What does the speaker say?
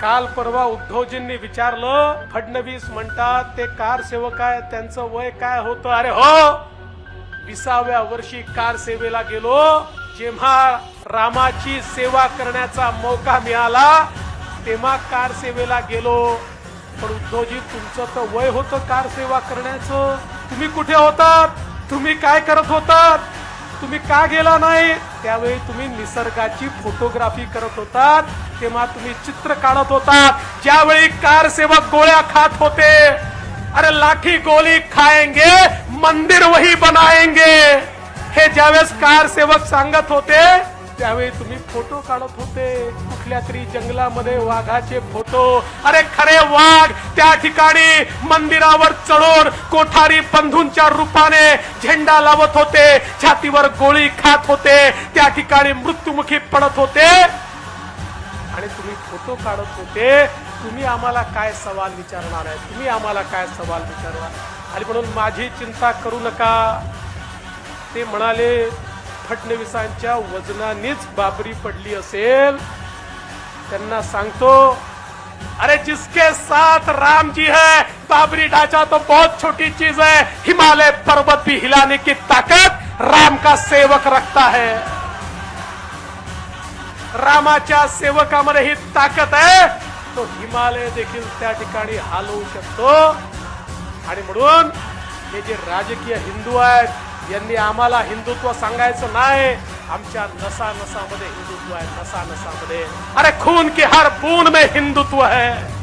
काल परवा उद्धवजींनी विचारलं फडणवीस म्हणतात ते कार सेवक आहे त्यांचं वय काय होतं? अरे हो विसाव्या वर्षी कार सेवेला गेलो. जेव्हा रामाची सेवा करण्याचा मौका मिळाला तेव्हा कार सेवेला गेलो. पण उद्धवजी तुमचं तर वय होतं कार सेवा करण्याचं. तुम्ही कुठे होतात? तुम्ही काय करत होतात? तुम्ही का गेला नाही? त्यावेळी तुम्ही निसर्गाची फोटोग्राफी करत होतात. तेव्हा तुम्ही चित्र काढत होता. ज्यावेळी कार सेवक गोळ्या खात होते अरे लाठी गोली खाएंगे मंदिर वही बनाएंगे हे ज्यावेळेस कार सेवक सांगत होते त्यावेळी तुम्ही फोटो काढत होते. कुठल्या तरी जंगलामध्ये वाघाचे फोटो. अरे खरे वाघ त्या ठिकाणी मंदिरावर चढून कोठारी बंधूंच्या रूपाने झेंडा लावत होते. छातीवर गोळी खात होते. त्या ठिकाणी मृत्युमुखी पडत होते. आणि तुम्ही फोटो काढत होते. तुम्ही आम्हाला काय सवाल विचारणार आहे? तुम्ही आम्हाला काय सवाल विचारणार आणि म्हणून माझी चिंता करू नका. ते म्हणाले फडणवीसांच्या वजनानेच बाबरी पडली असेल. त्यांना सांगतो अरे जिसके साथ राम जी है बाबरी ढांचा तो बहुत छोटी चीज है. हिमालय पर्वत भी हिलाने की ताकत राम का सेवक रखता है. रामाच्या सेवकामध्ये ही ताकद आहे. तो हिमालय देखील त्या ठिकाणी हलवू शकतो. आणि म्हणून हे जे राजकीय हिंदू आहेत यांनी आम्हाला हिंदुत्व सांगायचं नाही. आमच्या नसा नसामध्ये हिंदुत्व आहे नसा नसामध्ये अरे खून की हर बूंद में हिंदुत्व है.